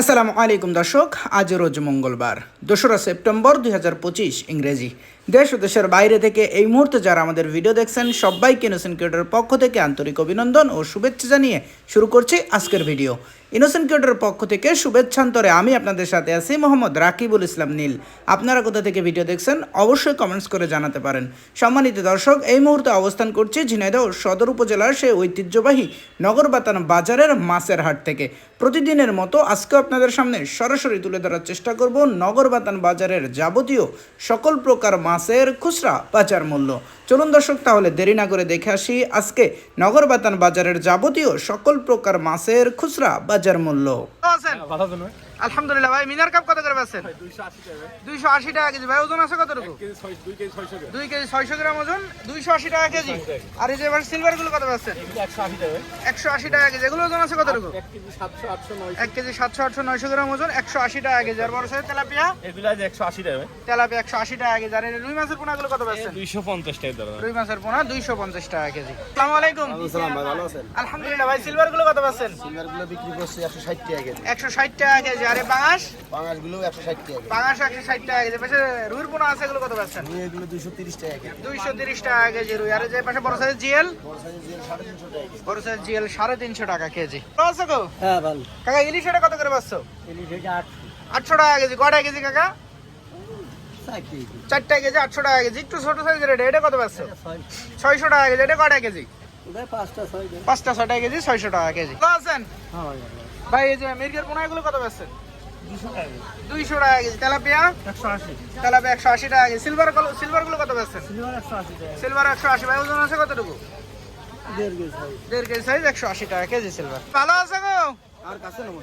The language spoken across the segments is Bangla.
আসসালামু আলাইকুম, দর্শক। আজ রোজ মঙ্গলবার, দোসরা সেপ্টেম্বর দুই হাজার পঁচিশ ইংরেজি। দেশ ও দেশের বাইরে থেকে এই মুহূর্তে যারা আমাদের ভিডিও দেখছেন, সবাইকে ইনোসেন্ট ক্রিয়েটারের পক্ষ থেকে আন্তরিক অভিনন্দন ও শুভেচ্ছা জানিয়ে শুরু করছি আজকের ভিডিও। ইনোসেন্ট ক্রিয়েটর পক্ষ থেকে শুভেচ্ছান্তরে আমি আপনাদের সাথে আছি মোহাম্মদ রাকিবুল ইসলাম নীল। আপনারা কোথা থেকে ভিডিও দেখছেন অবশ্যই কমেন্টস করে জানাতে পারেন। সম্মানিত দর্শক, এই মুহূর্তে অবস্থান করছি ঝিনাইদহ সদর উপজেলার সেই ঐতিহ্যবাহী নগরবাতান বাজারের মাছের হাট থেকে। প্রতিদিনের মতো আজকে আপনাদের সামনে সরাসরি তুলে ধরার চেষ্টা করব নগরবাতান বাজারের যাবতীয় সকল প্রকার মাছের খুচরা বাজার মূল্য। চলুন দর্শক, তাহলে দেরি না করে দেখে আসি আজকে নগরবাতান বাজারের যাবতীয় সকল প্রকার মাছের খুচরা বাজার মূল্য। ভালো তো নয় আলহামদুলিল্লাহ ভাই মিনার কাপ কত করে বেচছেন দুইশো আশি টাকা। কেজি। ভাই ওজন আছে কতটুকু? দুই কেজি ছয়শো গ্রাম। ওজন দুইশো আশি টাকা কেজি। আর এই যে এবার সিলভারগুলো কত বেচছেন একশো আশি টাকা। কেজি। এগুলো ওজন আছে কতটুকু? এক কেজি সাতশো আটশো এক কেজি সাতশো আটশো নয়শো গ্রাম ওজন একশো আশি টাকা কেজি। আর বড় সাইজ তেলাপিয়া? একশো আশি টাকা। তেলাপিয়া একশো আশি টাকা কেজি। আর রুই মাছের পোনাগুলো কত বেচছেন দুইশো পঞ্চাশ টাকা রুই মাছের পোনা দুইশো পঞ্চাশ টাকা কেজি। আসসালামু আলাইকুম। ভাই ভালো আছেন? আলহামদুলিল্লাহ ভাই সিলভারগুলো কত পাচ্ছেন? সিলভারগুলো বিক্রি করছে একশো ষাট টাকা কেজি। একশো ষাট টাকা কেজি। আরে বাঙাস পাঙাশ? গুলো একশো ষাট টাকা কেজি। বাঙাস একশো ষাট টাকা কেজি। পাশে রুইর পোনা আছে এগুলো কত পাচ্ছেন? রুই এগুলো দুশো তিরিশ টাকা কেজি। দুইশো তিরিশ টাকা কেজি রুই। আর যে পাশে বড় সাইজ জিএল? বড় সাইজের জিয়াল সাড়ে তিনশো টাকা কেজি। বড় সাইজ জিএল সাড়ে তিনশো টাকা কেজি। ভালো আছো গো? হ্যাঁ ভালো। কাকা ইলিশ এটা কত করে পাচ্ছ? ইলিশ হয়েছে আট আটশো টাকা কেজি। কটা কেজি কাকা? কেজি। চারটা কেজি আটশো টাকা কেজি। একটু ছোট সাইজের এটা। এটা কত পাচ্ছ? ছয়শো। টাকা কেজি। এটা কটা কেজি? পাঁচটা ছয় ছটা কেজি ছয়শো টাকা কেজি। আছেন? হ্যাঁ ভাই এই যে মির্গের পোনাগুলো কত বেচছেন? দুশো টাকা কেজি। দুইশো টাকা কেজি। তেলাপিয়া? একশো আশি। তেলাপিয়া একশো আশি টাকা কেজি। সিলভার সিলভারগুলো কত বেচছেন? সিলভার একশো আশি ভাই ওজন আছে কতটুকু? দেড় কেজি ভাই দেড় কেজি সাইজ একশো আশি টাকা কেজি সিলভার। ভালো আছে গো? আর কাছে নেব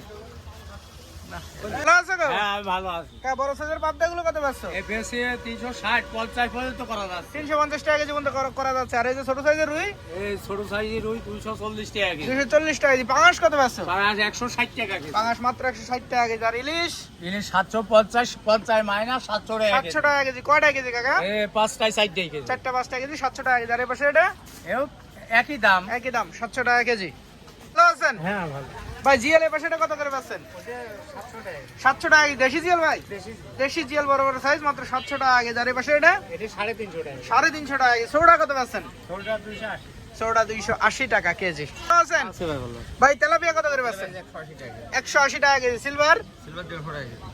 ভালো আছে গো? হ্যাঁ আমি ভালো আছি। কা বড় সাইজের পাবদা গুলো কত পাচ্ছ? এ বেশি তিনশো ষাট পঞ্চাশ পর্যন্ত করা যাচ্ছে। তিনশো পঞ্চাশ টাকা কেজি পর্যন্ত করা- করা যাচ্ছে। আর এই যে ছোট সাইজের রুই? এই ছোট সাইজের রুই দুইশো চল্লিশ টাকা কেজি। টাকা কেজি। পাঙাশ কত পাচ্ছ? পাঁচ একশো টাকা কেজি। পাঙাশ মাত্র একশো ষাট টাকা কেজি। আর ইলিশ? ইলিশ সাতশো পঞ্চাশ পঞ্চাশ মাইনাস সাতশো টাকা সাতশো টাকা কেজি। কয়টা কেজি কাকা? এ পাঁচটায় ষাট টাকা কেজি। চারটা পাঁচটা কেজি সাতশো টাকা কেজি। আর এই পাশে এটা? একই দাম। একই দাম সাতশো টাকা কেজি। ভালো আছেন? হ্যাঁ ভালো। ভাই জিএল এর পাশে এটা কত করে পাচ্ছেন? সাতশো টাকা। দেশি জিএল ভাই? দেশি জিএল। বড় বড় সাইজ মাত্র সাতশো টাকা আর এই পাশে এটা? সাড়ে তিনশো টাকা। সাড়ে তিনশো টাকা কেজি সোডা কত পাচ্ছেন? দুইশো আশি। টাকা কেজি। আছেন? ভাই তেলাপিয়া কত করে পাচ্ছেন? একশো আশি টাকা কেজি। সিলভার?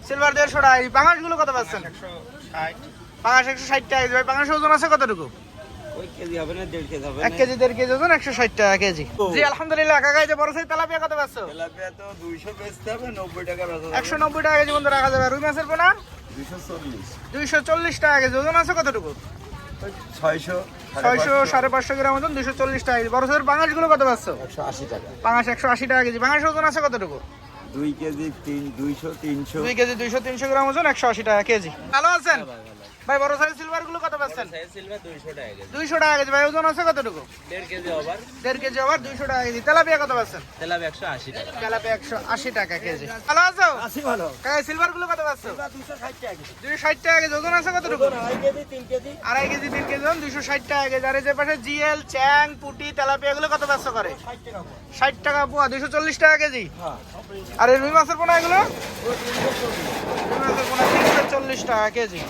সিলভার দেড়শো টাকা পাঙাশগুলো কত পাচ্ছেন? পাঙাশ একশো ষাট। টাকা কেজি। ভাই পাঙাশ ওজন আছে কতটুকু? এক কেজি দেড় কেজি ওজন একশো ষাট টাকা কেজি। জি আলহামদুলিল্লাহ কাকা যে বড় সাইজ তেলাপিয়া কত পাচ্ছ তেলাপিয়া তো দুইশো বেচতে হবে নব্বই টাকা একশো নব্বই টাকা কেজি বন্ধু রাখা যাবে। রুই মাছের পোনা? দুইশো চল্লিশ। টাকা কেজি। ওজন আছে কতটুকু? ছয়শো ছয়শো সাড়ে পাঁচশো গ্রাম ওজন দুইশো চল্লিশ টাকা কেজি। বড় সাইজের পাঙাশগুলো কত পাচ্ছ একশো আশি টাকা। পাঙাশ একশো আশি টাকা কেজি। পাঙাশ ওজন আছে কতটুকু? দুই কেজি তিন দুইশো তিনশো। দুই কেজি দুইশো তিনশো গ্রাম ওজন একশো আশি টাকা কেজি। ভালো আছেন? ভাই বড় সাইজ সিলভারগুলো কত পাচ্ছেন? সিলভার দুইশো টাকা কেজি। দুইশো টাকা কেজি। ভাই ওজন আছে কতটুকু? দেড় কেজি ওভার দেড় কেজি আবার দুইশো টাকা কেজি। তেলাপিয়া কত পাচ্ছেন? তেলাপ একশো আশি টাকা। তেলাপিয়া একশো আশি টাকা কেজি। ভালো আছো? আশি ভালো। কাকা সিলভারগুলো কত পাচ্ছ? দুইশো ষাট টাকা কেজি। টাকা ওজন আছে কতটুকু? আড়াই কেজি তিন কেজি। আড়াই কেজি তিন কেজি ওজন দুইশো ষাট টাকা কেজি। আর এই যে পাশে জিএল চ্যাং পুটি তেলাপিয়া গুলো কত পাচ্ছ করে ষাট টাকা ষাট টাকা পোয়া দুইশো চল্লিশ টাকা কেজি। হ্যাঁ। আর এই রুই মাছের পোনা এগুলো? রুই মাছের পোনা তিনশো চল্লিশ টাকা কেজি।